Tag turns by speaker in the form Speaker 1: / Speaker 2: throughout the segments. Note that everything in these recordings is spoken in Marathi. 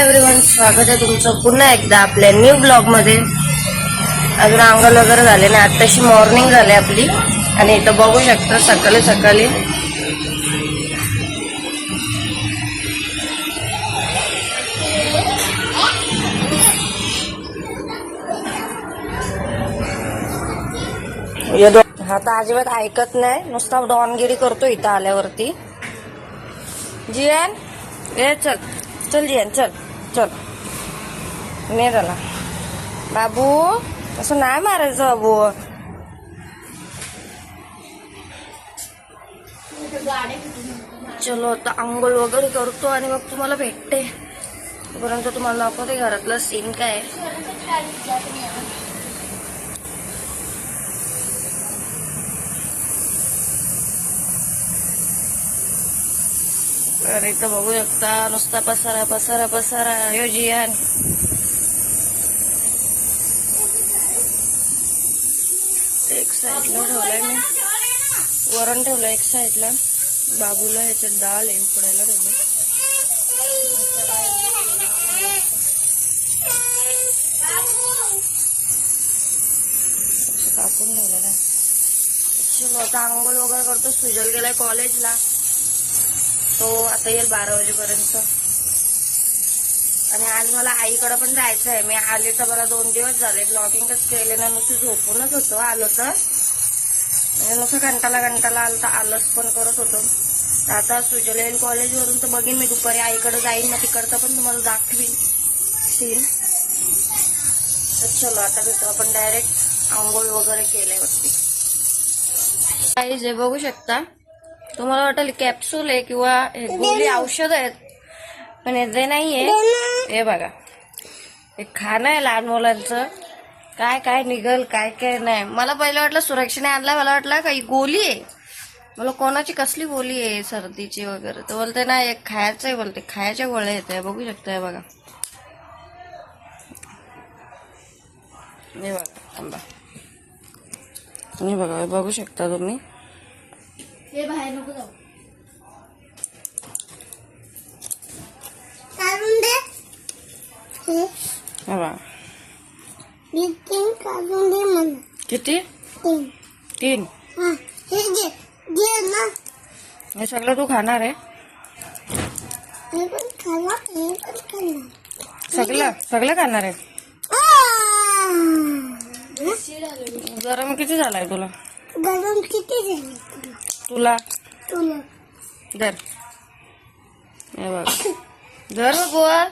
Speaker 1: एव्हरीवन स्वागत आहे तुमचं पुन्हा एकदा आपल्या न्यू ब्लॉगमध्ये. अजून अंगल वगैरे झाले ना आताशी मॉर्निंग झाली आपली. आणि इथं बघू शकता सकाळी सकाळी. हा तर अजिबात ऐकत नाही. नुसता डॉनगिरी करतो इथं आल्यावरती. जियान ए चल. चल जियान चल. चल ने झाला बाबू असं नाही मारायचं बाबू चलो आता आंघोळ वगैरे करतो आणि मग तुम्हाला भेटते तोपर्यंत तुम्हाला दाखवते घरातलं सीन काय तर इथं बघू शकता नुसता पसारा पसारा पसारा यो एक साईडला ठेवलंय मी. वरण ठेवलं एक साईडला बाबूला ह्याच्यात डाळ आहे उकडायला ठेवलं असं कापून ठेवलेलं आहे. चलो आता आंघोळ वगैरे करतो. सुजल गेलाय कॉलेजला तो आता येईल बारा वाजेपर्यंत. आणि आज मला आईकडं पण जायचं आहे. मी आले तर मला दोन दिवस झाले. ब्लॉगिंगच केले ना नुसतं झोपूनच होतो. आलो तर. म्हणजे नुसतं घंटाला घंटाला आलं तर आलंच पण करत होतो. तर आता सुजल येईल कॉलेजवरून तर बघीन मी दुपारी आईकडं जाईन. ना तिकडचं पण तुम्हाला दाखवीन. सीन. तर चलो आता भेटू. आपण डायरेक्ट आंघोळ वगैरे केलंय वरती. काही जे बघू शकता? तुम्हाला वाटेल कॅप्सूल आहे किंवा हे गोळी औषध आहेत. पण हे जे नाहीये हे बघा. हे खाणं आहे लहान मुलांचं. काय काय निघल काय काय नाही. मला पहिलं वाटलं सुरक्षेने आणलं मला वाटलं काही गोली आहे. मला कोणाची कसली गोली आहे सर्दीची वगैरे. तर बोलते ना एक खायचं आहे. बोलते खायच्या गोळ्या येत आहे बघू शकता हे बघा. हे बघा थांबा. हे बघा हे बघू शकता तुम्ही?
Speaker 2: ते बाहेर नको जाऊ.
Speaker 3: काढून दे. हे.
Speaker 1: हे बघा
Speaker 3: हे तीन काढून दे मला
Speaker 1: किती?
Speaker 3: तीन.
Speaker 1: तीन.
Speaker 3: हा हे घे. घे ना.
Speaker 1: हे सगळं तू खाणार आहे.
Speaker 3: हे पण खाला हे पण खाला
Speaker 1: सगळं? सगळं खाणार आहे?
Speaker 3: आ!
Speaker 1: गरम किती झालाय तुला?
Speaker 3: गरम किती झाले?
Speaker 1: तुला?
Speaker 3: तुला.
Speaker 1: धर. हे बघ. धर बघ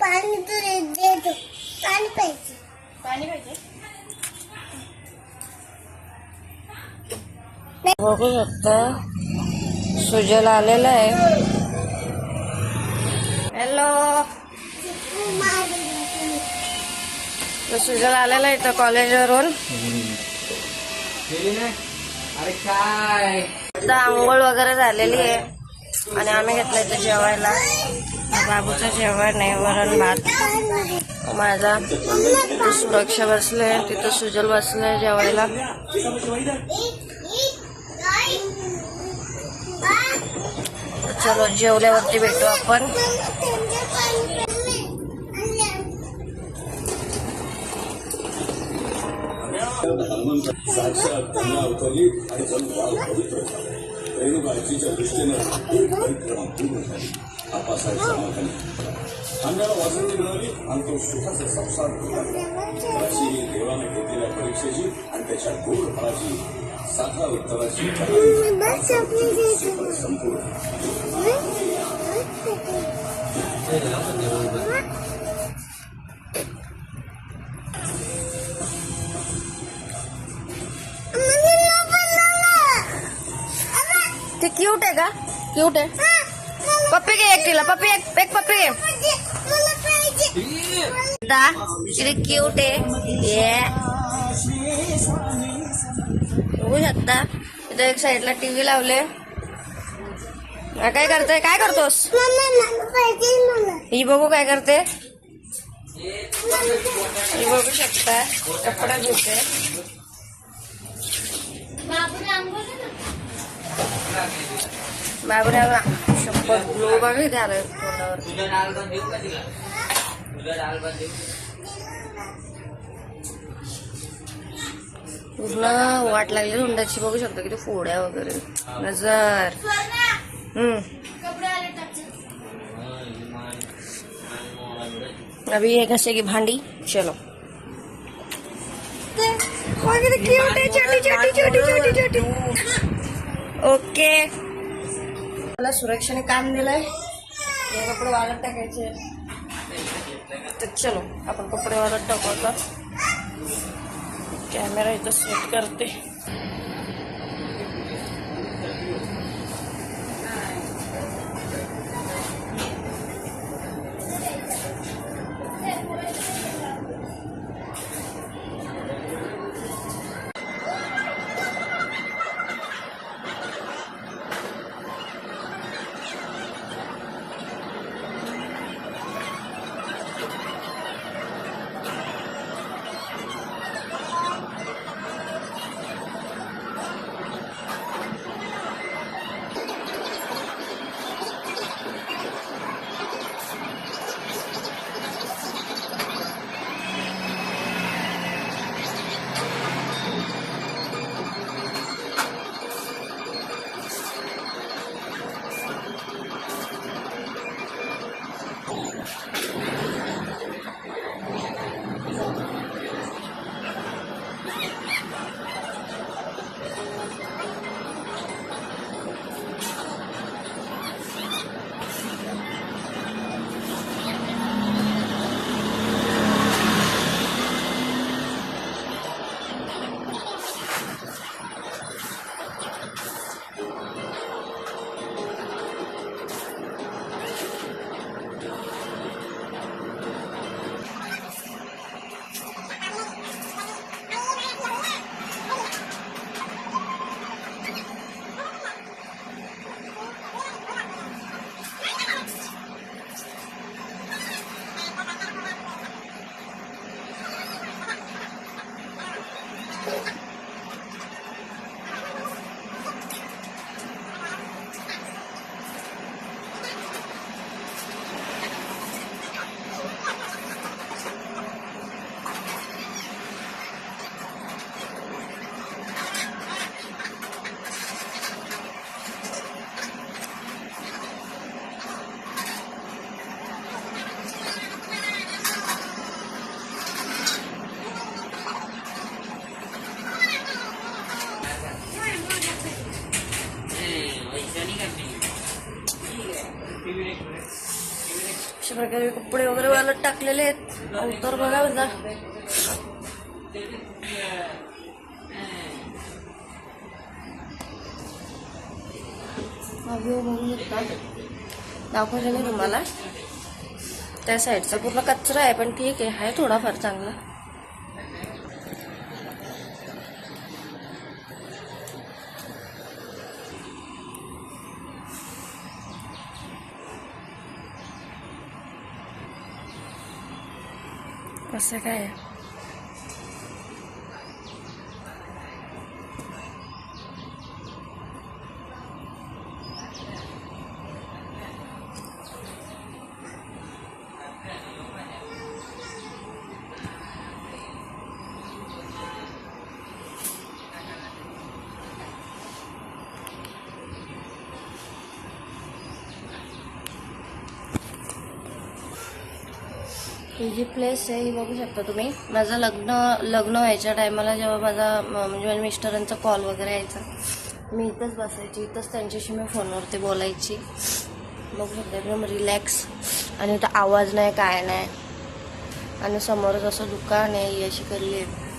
Speaker 3: पाणी तुला देतो. पाणी प्यायचं.
Speaker 2: पाणी पाहिजे?
Speaker 1: बघू शकता. सुजल आलेला आहे. हॅलो. सुजल आलेला आहे इथं कॉलेजवरून
Speaker 4: अरे काय?
Speaker 1: आता आंघोळ वगैरे झालेली आहे. आणि आम्ही घेतलं इथं जेवायला. बाबूचं जेवण नाही वरण भात. माझा तिथं सुरक्षा बसले तिथं सुजल बसले जेवायला. चलो जेवल्यावरती भेटू आपण.
Speaker 5: हनुमंत साक्षात त्यांना अवतरली आणि जण बाल पवित्र झाला रेणुकाजीच्या दृष्टीनं एक परिक्रमा पूर्ण झाली आपासाहेब समाधानी अंगाला वासंती मिळाली आणि तो सुखाचा संसार होता देवाने घेतलेल्या परीक्षेची आणि त्याच्या गोड फळाची साखा उत्तराची संपूर्ण
Speaker 1: क्यूट आहे. पप्पी घे एक तिला पप्पी एक एक पप्पी घे. दा किती क्यूट आहे. ये. बघू शकता. इथं एक साईडला टीव्ही लावले. हा, काय करतोय? काय करतोस? ही बघू काय करते. ही बघू शकता. कपडा धुते
Speaker 2: बाबू
Speaker 1: बाबऱ्याला शपथ ग्लो बघा
Speaker 4: का
Speaker 1: पूर्ण वाट लागली तोंडाची बघू शकतो किती फोड्या वगैरे. नजर. हम्म. अभी ये घसेगी भांडी चलो वगैरे cute आहे, छोटी छोटी छोटी छोटी छोटी ओके. मला सुरक्षेने काम दिलंय. हे कपडे वाळत टाकायचे. तर चलो आपण कपडे वाळत टाकू आता. कॅमेरा इथं सेट करते. अशा प्रकारे कपडे वगैरे वालत टाकलेले आहेत. अवतार बघा बघा हा व्ह्यू बघू शकता दाखवले तुम्हाला. त्या साईडचा पूर्ण कचरा आहे पण ठीक आहे. आहे थोडाफार चांगला. कसं ही जी प्लेस आहे ही बघू शकता तुम्ही. माझं लग्न लग्न व्हायच्या टायमाला जेव्हा माझा म- म्हणजे माझ्या मिस्टरांचा कॉल वगैरे यायचा. मी इथंच बसायची. इथंच त्यांच्याशी मी फोनवरती बोलायची. बघू शकता एकदम रिलॅक्स आणि इथं आवाज नाही काय नाही. आणि समोरच असं दुकान आहे ही अशी करली आहे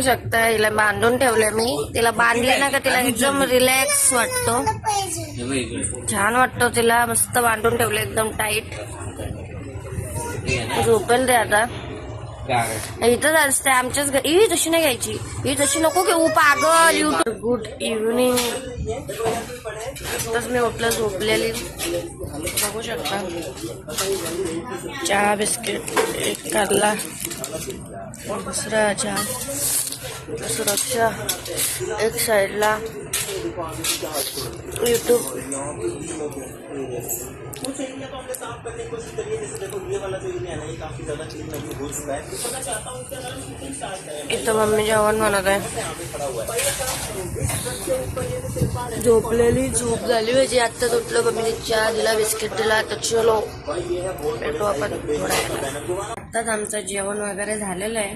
Speaker 1: बघू शकता हिला बांधून ठेवले मी. तिला बांधले ना का तिला एकदम रिलॅक्स वाटतो. छान वाटतो तिला मस्त बांधून ठेवलं एकदम टाईट झोपेल ते आता. इथंच असते आमच्याच घरी ही तशी नाही घ्यायची. ही तशी नको घेऊ पागल. यू गुड इव्हनिंग आताच मी उठलं झोपलेली. बघू शकता. चहा बिस्किट एक काढला दुसरा चहा. सुरक्षा एक साईडला. यूट्यूब इथं मम्मी जेवण म्हणत आहे. झोपलेली झोप झाली पाहिजे आत्ताच उठलो मम्मीने चहा दिला बिस्किट दिला तर चलो. भेटू आपण थोडा आत्ताच आमचं जेवण वगैरे झालेलं आहे.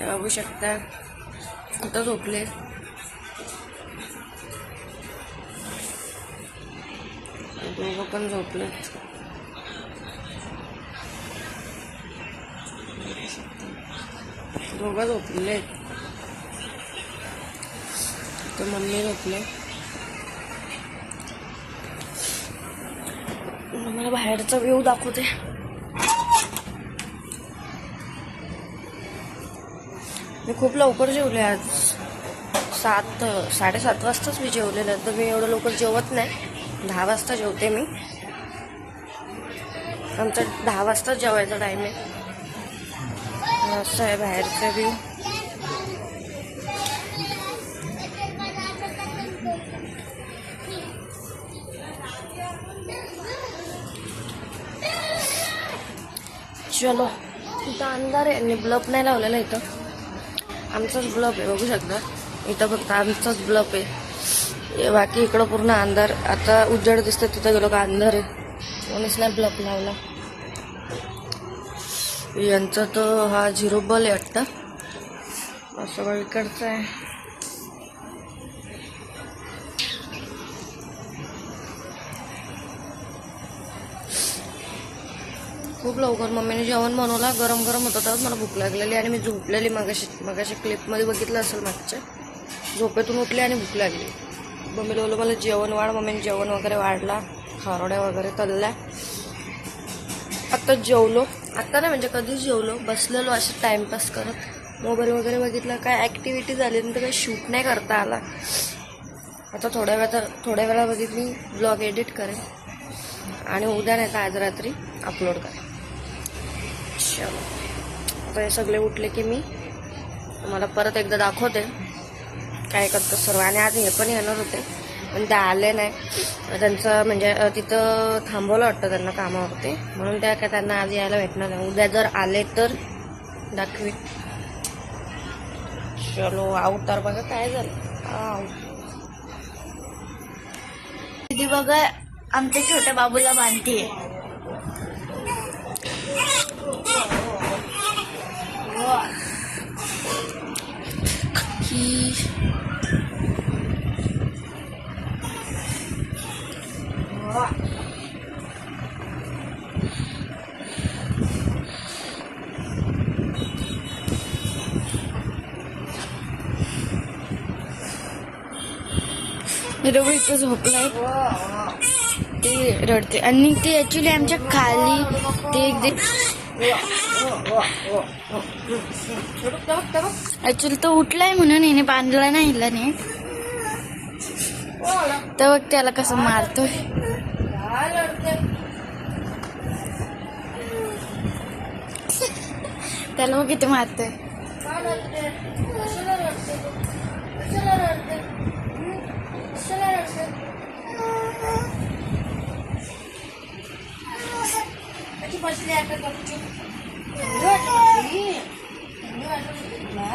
Speaker 1: बघू शकता. आता झोपले. दोघं पण झोपलेत दोघं झोपले. आहेत तर मम्मी झोपले. मला बाहेरचा व्ह्यू दाखवते. मी खूप लवकर जेवले आज. सात साडेसात वाजताच मी जेवलेलं तर मी एवढं लवकर जेवत नाही. दहा वाजता जेवते मी. आमचं दहा वाजताच जेवायचा टाईम आहे. असं आहे बाहेरचं बी. चलो इथं अंधार आहे आणि ब्लब नाही लावलेला इथं. आमचाच ब्लब आहे बघू शकता. इथं फक्त आमचाच ब्लब आहे. बाकी इकडं पूर्ण अंधार. आता उजेड दिसतं तिथं गेलो का अंधार आहे. कोणीच नाही ब्लॉक लावला? यांचा तो हा झिरो बल आहे वाटतं. असं इकडचं आहे. खूप लवकर मम्मीने जेवण बनवला. गरम गरम होतं तर मला भूक लागलेली आणि मी झोपलेली मगाशी. मगाशी क्लिपमध्ये बघितलं असेल मागच्या. झोपेतून उठली आणि भूक लागली. मम्मीला बोललं मला जेवण वाढ मम्मीने जेवण वगैरे वाढला. खारोड्या वगैरे तळल्या आत्ता जेवलो. आत्ता नाही म्हणजे कधीच जेवलो. बसलेलो असे टाइमपास करत. मोबाईल वगैरे बघितलं काय ॲक्टिव्हिटी झाली नंतर काही शूट नाही करता आला. आता थोड्या वेळा थोड्या वेळा बघितली ब्लॉग एडिट करेन. आणि उद्या नाही तर आज रात्री अपलोड करेन. चलो. आता हे सगळे उठले की मी. तुम्हाला परत एकदा दाखवते. काय करतं सर्व. आणि आज हे पण येणार होते. पण ते आले नाही. त्यांचं म्हणजे तिथं थांबवलं वाटतं त्यांना कामावरती. म्हणून त्या काय त्यांना आज यायला भेटणार नाही. उद्या जर आले तर दाखवी चलो अवतार बघा काय झालं.
Speaker 2: दीदी बघा आमच्या छोट्या बाबूला बांधतीये
Speaker 1: की रवी झोपलं झोपलाय ते रडते आणि ते ऍक्च्युली आमच्या खाली ते एक
Speaker 2: ऍक्च्युली तो उठलाय म्हणून हिने बांधला नाही हिला नाही तर बघ त्याला कसं मारतोय. त्याला मग किती मारतोय.
Speaker 1: अगं, கேமரா சொல்லி இருக்கீங்களா